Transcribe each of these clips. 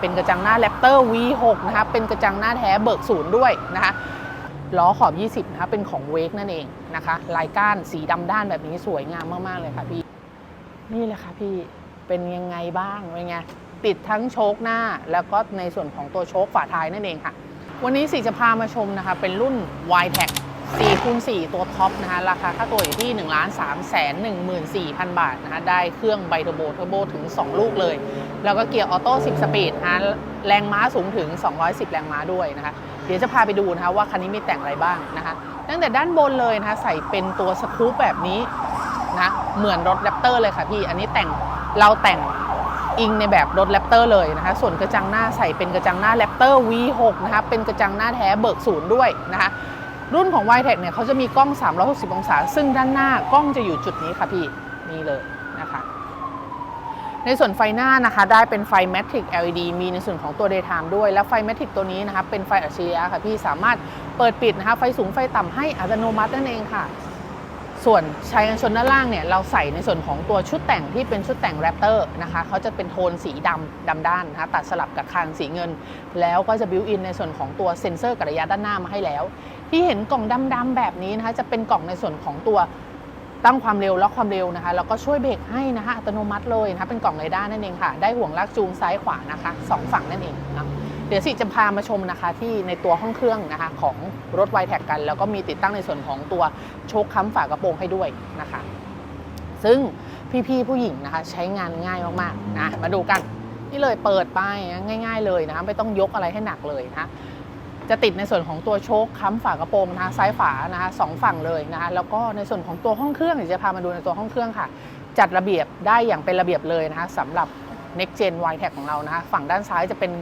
เป็นกระจังหน้าแรปเตอร์ V6 นะคะเป็นกระจังหน้าแท้เบิกศูนย์ด้วยนะคะล้อขอบ 20 นะคะเป็นของเวกนั่นเองนะคะลายก้านสีดำด้านแบบนี้สวยงามมาก ๆ เลยค่ะพี่ นี่แหละค่ะพี่เป็นยังไงบ้าง เป็นไง ติดทั้งโชคหน้า แล้วก็ในส่วนของตัวโชคฝาท้ายนั่นเองค่ะ วันนี้สีจะพามาชมนะคะ เป็นรุ่น y t e c 4คูณ4ตัวท็อปนะคะ ราคาค่าตัวอยู่ที่ 1 3 1 4 0 0 0 บาทนะคะ ได้เครื่องไบเทอร์โบเทอร์โบถึง 2 ลูกเลย แล้วก็เกียร์ออโต้ 10 สปีดนะคะแรงม้าสูงถึง 210 แรงม้าด้วยนะคะ เดี๋ยวจะพาไปดูนะคะว่าคันนี้มีแต่งอะไรบ้างนะคะ ตั้งแต่ด้านบนเลยนะคะ ใส่เป็นตัวสกู๊ปแบบนี้นะ เหมือนรถแรปเตอร์เลยค่ะพี่ อันนี้แต่งเราแต่งอิงในแบบรถแรปเตอร์เลยนะคะ ส่วนกระจังหน้าใส่เป็นกระจังหน้าแรปเตอร์ V6 นะคะ เป็นกระจังหน้าแท้เบิกศูนย์ด้วยนะคะ รุ่นของ y t e c เนี่ยเขาจะมีกล้อง 360 องศา ซึ่งด้านหน้ากล้องจะอยู่จุดนี้ค่ะพี่ นี่เลยนะคะ ในส่วนไฟหน้านะคะได้เป็นไฟ Matrix LED มีในส่วนของตัว Daytime ด้วย แล้วไฟ Matrix ตัวนี้นะคะเป็นไฟอัจฉริยะค่ะพี่สามารถเปิดปิดนะคะไฟสูงไฟต่ำให้อัตโนมัตินั่นเองค่ะส่วนชายกันชนด้านล่างเนี่ยเราใส่ในส่วนของตัวชุดแต่งที่เป็นชุดแต่งแรปเตอร์นะคะเขาจะเป็นโทนสีดำดำด้านนะคะตัดสลับกับคางสีเงิน แล้วก็จะบิวอินในส่วนของตัวเซ็นเซอร์กระยะด้านหน้ามาให้แล้ว ที่เห็นกล่องดำๆแบบนี้นะคะ จะเป็นกล่องในส่วนของตัวตั้งความเร็วล็อกความเร็วนะคะแล้วก็ช่วยเบรกให้นะคะอัตโนมัติเลยนะคะเป็นกล่องเรดาร์นั่นเองค่ะ ได้ห่วงลากจูงซ้ายขวานะคะสองฝั่งนั่นเองนะเดี๋ยวสิจะพามาชมนะคะที่ในตัวห้องเครื่องนะคะของรถไวแท็กกัน แล้วก็มีติดตั้งในส่วนของตัวโชคค้ำฝากระโปรงให้ด้วยนะคะ ซึ่งพี่ๆผู้หญิงนะคะ ใช้งานง่ายมากๆนะมาดูกันนี่เลยเปิดไปง่าย ๆเลยนะคะไม่ต้องยกอะไรให้หนักเลยนะคะ จะติดในส่วนของตัวโชคค้ำฝากระโปรงนะคะซ้ายฝานะคะสองฝั่งเลยนะคะแล้วก็ในส่วนของตัวห้องเครื่องเดี๋ยวจะพามาดูในตัวห้องเครื่องค่ะ จัดระเบียบได้อย่างเป็นระเบียบเลยนะคะสำหรับ Next Gen y t e c ของเรานะคะฝั่งด้านซ้ายจะเป็น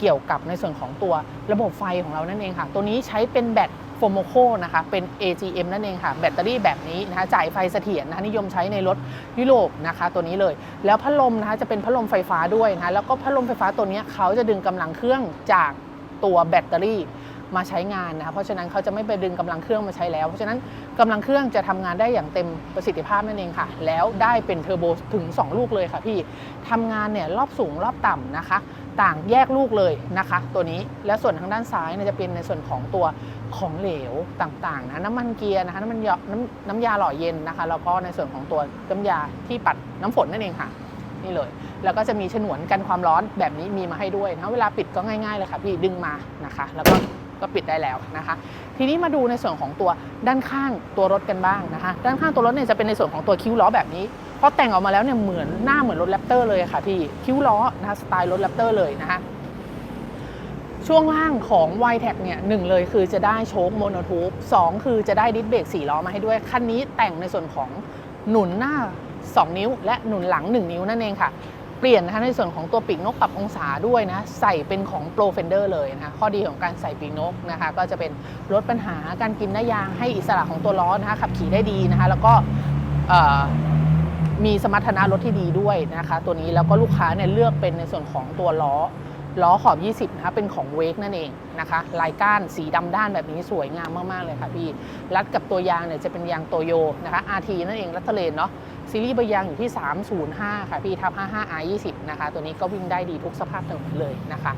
เกี่ยวกับในส่วนของตัวระบบไฟของเรานั่นเองค่ะ ตัวนี้ใช้เป็นแบตโฟโมโคนะคะเป็น AGM นั่นเองค่ะ แบตเตอรี่แบบนี้นะคะจ่ายไฟเสถียรนะคะนิยมใช้ในรถยุโรปนะคะ ตัวนี้เลย แล้วพัดลมนะคะจะเป็นพัดลมไฟฟ้าด้วยนะคะแล้วก็พัดลมไฟฟ้าตัวนี้เขาจะดึงกำลังเครื่องจาก ตัวแบตเตอรี่มาใช้งานนะคะเพราะฉะนั้นเขาจะไม่ไปดึงกำลังเครื่องมาใช้แล้ว เพราะฉะนั้นกำลังเครื่องจะทำงานได้อย่างเต็มประสิทธิภาพนั่นเองค่ะ แล้วได้เป็นเทอร์โบถึง 2 ลูกเลยค่ะพี่ทำงานเนี่ยรอบสูงรอบต่ำนะคะ ต่างแยกลูกเลยนะคะ ตัวนี้และส่วนทางด้านซ้ายเนี่ยจะเป็นในส่วนของตัวของเหลวต่างๆนะน้ำมันเกียร์นะคะน้ำมันน้ำน้ำยาหล่อเย็นนะคะแล้วก็ในส่วนของตัวน้ำยาที่ปัดน้ำฝนนั่นเองค่ะ นี่เลย แล้วก็จะมีฉนวนกันความร้อนแบบนี้มีมาให้ด้วยนะเวลาปิดก็ง่ายๆเลยค่ะพี่ดึงมานะคะ แล้วก็ก็ปิดได้แล้วนะคะ ทีนี้มาดูในส่วนของตัวด้านข้างตัวรถกันบ้างนะคะ ด้านข้างตัวรถเนี่ยจะเป็นในส่วนของตัวคิ้วล้อแบบนี้พอแต่งออกมาแล้วเนี่ยเหมือนหน้าเหมือนรถแรปเตอร์เลยค่ะพี่คิ้วล้อนะคะสไตล์รถแรปเตอร์เลยนะคะช่วงล่างของ y t e c เนี่ยหนึ่งเลยคือจะได้โชคโมโนทูบสองคือจะได้ดิสเบรก4ล้อมาให้ด้วย คันนี้แต่งในส่วนของหนุนหน้า 2 นิ้ว และหนุนหลัง 1 นิ้วนั่นเองค่ะ เปลี่ยนนะคะในส่วนของตัวปีกนกปรับองศาด้วยนะ ใส่เป็นของโปรเฟนเดอร์เลยนะคะ ข้อดีของการใส่ปีกนกนะคะ ก็จะเป็นลดปัญหาการกินหน้ายางให้อิสระของตัวล้อนะคะ ขับขี่ได้ดีนะคะ แล้วก็มีสมรรถนะรถที่ดีด้วยนะคะ ตัวนี้แล้วก็ลูกค้าเนี่ยเลือกเป็นในส่วนของตัวล้อ ล้อขอบ 20 นะคะ เป็นของเวกนั่นเองนะคะ ลายก้านสีดำด้านแบบนี้สวยงามมาก ๆ เลยค่ะพี่ รัดกับตัวยางเนี่ยจะเป็นยางโตโยนะคะ RT นั่นเอง รัตเทเลนเนาะ ซีรีส์ใบยางอยู่ที่ 305 ค่ะพี่ทับ 55R20 นะคะ ตัวนี้ก็วิ่งได้ดีทุกสภาพถนนเลยนะคะ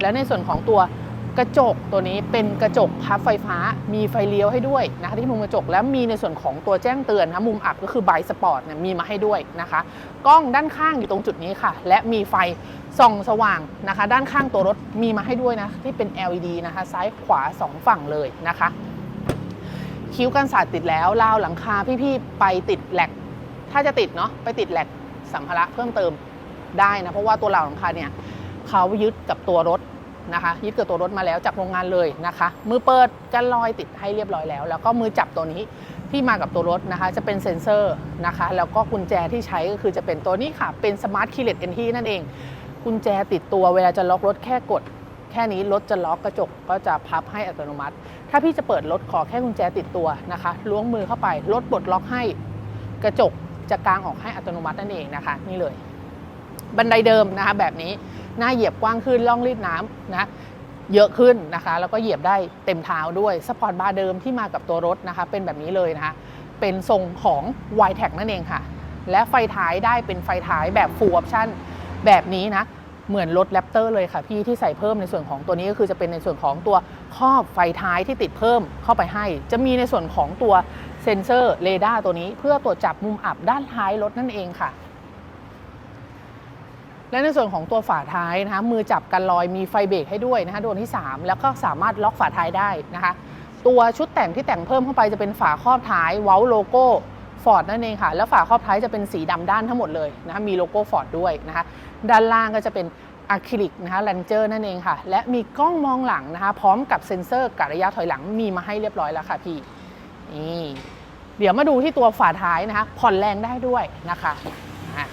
แล้วในส่วนของตัว กระจกตัวนี้เป็นกระจกพับไฟฟ้า มีไฟเลี้ยวให้ด้วยนะคะที่มุมกระจกแล้วมีในส่วนของตัวแจ้งเตือนนะมุมอับก็คือไบสปอร์ตเนี่ยมีมาให้ด้วยนะคะ กล้องด้านข้างอยู่ตรงจุดนี้ค่ะ และมีไฟส่องสว่างนะคะ ด้านข้างตัวรถมีมาให้ด้วยนะที่เป็น LED นะคะ ซ้ายขวา 2 ฝั่งเลยนะคะ คิ้วกันศาสตร์ติดแล้วราวหลังคาพี่ๆไปติดแหลก ถ้าจะติดเนาะไปติดแหลกสัมภาระเพิ่มเติมได้นะเพราะว่าตัวราวหลังคาเนี่ยเขายึดกับตัวรถ นะคะยึดกับตัวรถมาแล้วจากโรงงานเลยนะคะมือเปิดกันลอยติดให้เรียบร้อยแล้ว แล้วก็มือจับตัวนี้ที่มากับตัวรถนะคะจะเป็นเซ็นเซอร์นะคะแล้วก็กุญแจที่ใช้ก็คือจะเป็นตัวนี้ค่ะ เป็น Smart Keyless Entry นั่นเอง กุญแจติดตัวเวลาจะล็อกรถแค่กด แค่นี้รถจะล็อกกระจกก็จะพับให้อัตโนมัติ ถ้าพี่จะเปิดรถขอแค่กุญแจติดตัวนะคะล้วงมือเข้าไปรถปลดล็อกให้กระจกจะกางออกให้อัตโนมัตินั่นเองนะคะ นี่เลย บันไดเดิมนะคะแบบนี้หน้าเหยียบกว้างขึ้นล่องรีดน้ำนะเยอะขึ้นนะคะ แล้วก็เหยียบได้เต็มเท้าด้วยสปอร์ตบาร์เดิมที่มากับตัวรถนะคะ เป็นแบบนี้เลยนะคะ เป็นทรงของ y t e c นั่นเองค่ะ และไฟท้ายได้เป็นไฟท้ายแบบ full option แบบนี้นะ เหมือนรถแรปเตอร์เลยค่ะพี่ที่ใส่เพิ่มในส่วนของตัวนี้ก็คือจะเป็นในส่วนของตัวครอบไฟท้ายที่ติดเพิ่มเข้าไปให้ จะมีในส่วนของตัวเซ็นเซอร์เรดาร์ตัวนี้ เพื่อตรวจจับมุมอับด้านท้ายรถนั่นเองค่ะ และในส่วนของตัวฝาท้ายนะคะมือจับกันลอยมีไฟเบรกให้ด้วยนะคะดวงที่ 3 แล้วก็สามารถล็อกฝาท้ายได้นะคะ ตัวชุดแต่งที่แต่งเพิ่มเข้าไปจะเป็นฝาครอบท้ายเว้าโลโก้ฟอร์ดนั่นเองค่ะ แล้วฝาครอบท้ายจะเป็นสีดำด้านทั้งหมดเลยนะคะมีโลโก้ฟอร์ดด้วยนะคะ ด้านล่างก็จะเป็นอะคริลิกนะคะแลนเจอร์นั่นเองค่ะ และมีกล้องมองหลังนะคะ พร้อมกับเซ็นเซอร์กะระยะถอยหลังมีมาให้เรียบร้อยแล้วค่ะพี่นี่เดี๋ยวมาดูที่ตัวฝาท้ายนะคะผ่อนแรงได้ด้วยนะคะอะ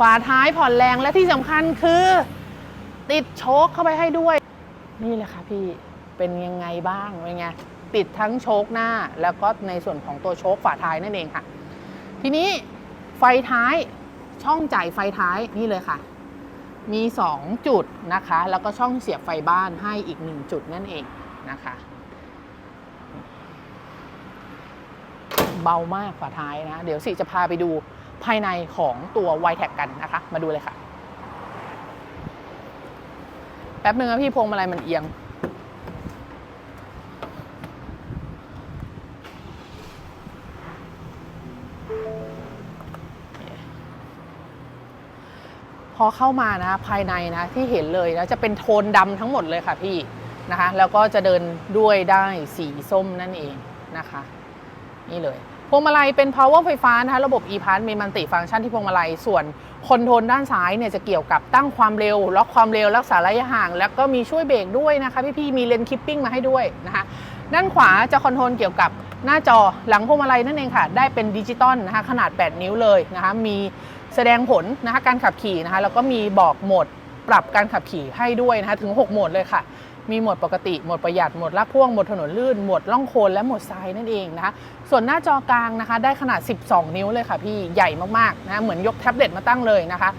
ฝาท้ายผ่อนแรงและที่สำคัญคือ ติดโชคเข้าไปให้ด้วย นี่แหละค่ะพี่เป็นยังไงบ้างเป็นไงติดทั้งโชคหน้า แล้วก็ในส่วนของตัวโชคฝาท้ายนั่นเองค่ะ ทีนี้ไฟท้ายช่องจ่ายไฟท้ายนี่เลยค่ะ มี 2 จุดนะคะ แล้วก็ช่องเสียบไฟบ้านให้อีก 1 จุดนั่นเองนะคะ เบามากฝาท้ายนะ เดี๋ยวสิจะพาไปดู ภายในของตัว y t แท็กันนะคะ มาดูเลยค่ะ แป๊บนึงนะพี่พวงมาลัยมันเอียง พอเข้ามานะภายในนะที่เห็นเลยนะจะเป็นโทนดำทั้งหมดเลยค่ะพี่นะคะ แล้วก็จะเดินด้วยได้สีส้มนั่นเองนะคะ นี่เลย พวงมาลัยเป็น power ไฟฟ้านะคะระบบ e p a s มีมันติฟังก์ชันที่พวงมาลัยส่วนคอนโทรลด้านซ้ายเนี่ยจะเกี่ยวกับตั้งความเร็ว ล็อกความเร็วรักษาระยะห่าง แล้วก็มีช่วยเบรกด้วยนะคะพี่ๆมีเลนคิปปิ้งมาให้ด้วยนะคะด้านขวาจะคอนโทรลเกี่ยวกับหน้าจอหลังพวงมาลัยนั่นเองค่ะ ได้เป็นดิจิตอลนะคะขนาด 8 นิ้วเลยนะคะมีแสดงผลนะคะการขับขี่นะคะแล้วก็มีบอกโหมดปรับการขับขี่ให้ด้วยนะคะถึง 6 โหมดเลยค่ะ มีหมดปกติ หมดประหยัด หมดลากพ่วง หมดถนนลื่น หมดล่องโคลนและหมดทรายนั่นเองนะคะ ส่วนหน้าจอกลางนะคะ ได้ขนาด 12 นิ้วเลยค่ะพี่ ใหญ่มากๆนะ เหมือนยกแท็บเล็ตมาตั้งเลยนะคะ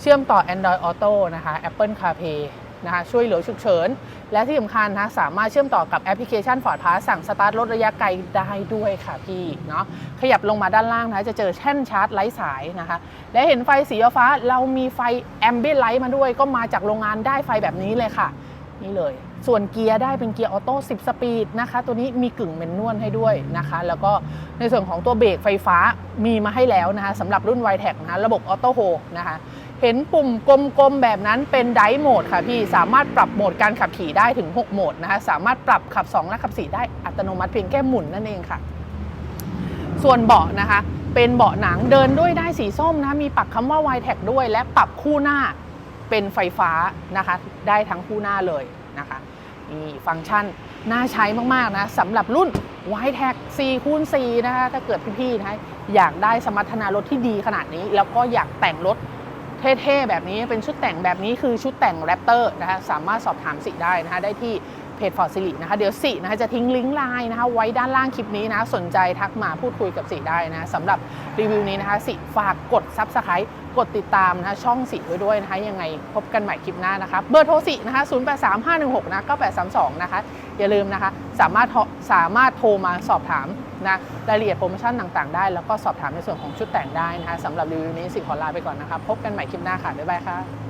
เชื่อมต่อ Android Auto นะคะ Apple CarPlay นะคะ ช่วยเหลือฉุกเฉิน และที่สำคัญนะ สามารถเชื่อมต่อกับแอปพลิเคชัน Ford Pass สั่งสตาร์ทรถระยะไกลได้ด้วยค่ะพี่เนาะ ขยับลงมาด้านล่างนะคะจะเจอแท่นชาร์จไร้สายนะคะ และเห็นไฟสีฟ้า เรามีไฟแอมเบียนไลท์มาด้วย ก็มาจากโรงงานได้ไฟแบบนี้เลยค่ะ นี่เลย ส่วนเกียร์ได้เป็นเกียร์ออโต้ 10 สปีดนะคะ ตัวนี้มีกึ่งเมนนวลให้ด้วยนะคะ แล้วก็ในส่วนของตัวเบรกไฟฟ้ามีมาให้แล้วนะคะสำหรับรุ่น y t e c นะะระบบออโต้โฮนะคะ เห็นปุ่มกลมๆแบบนั้นเป็นไดโหมดค่ะพี่ สามารถปรับโหมดการขับขี่ได้ถึง 6 โหมดนะคะ สามารถปรับขับ 2 และขับ 4 ได้อัตโนมัติเพียงแค่หมุนนั่นเองค่ะ ส่วนเบาะนะคะ เป็นเบาะหนังเดินด้วยได้สีส้มนะ มีปักคำว่า y t e c ด้วย และปรับคู่หน้า เป็นไฟฟ้านะคะได้ทั้งคู่หน้าเลยนะคะนี่ฟังก์ชันน่าใช้มาก ๆ นะสำหรับรุ่น y t e c 4คูณ4นะคะถ้าเกิดพี่ๆนะคะอยากได้สมรรถนะรถที่ดีขนาดนี้ แล้วก็อยากแต่งรถเท่ ๆ แบบนี้เป็นชุดแต่งแบบนี้คือชุดแต่งแรปเตอร์นะคะสามารถสอบถามสิได้นะคะได้ที่ เพจฟอร์ดซิลินะคะเดี๋ยวสินะคะจะทิ้งลิงก์ไลน์นะคะไว้ด้านล่างคลิปนี้นะสนใจทักมาพูดคุยกับสิได้นะสำหรับรีวิวนี้นะคะสิฝากกด Subscribe กดติดตามนะคะช่องสิไว้ด้วยนะคะยังไงพบกันใหม่คลิปหน้านะคะเบอร์โทรสินะคะ083516นะ9832นะคะอย่าลืมนะคะสามารถโทรสามารถโทรมาสอบถามนะรายละเอียดโปรโมชั่นต่างๆได้ แล้วก็สอบถามในส่วนของชุดแต่งได้นะคะสำหรับรีวิวนี้สิขอลาไปก่อนนะคะพบกันใหม่คลิปหน้าค่ะบ๊ายบายค่ะ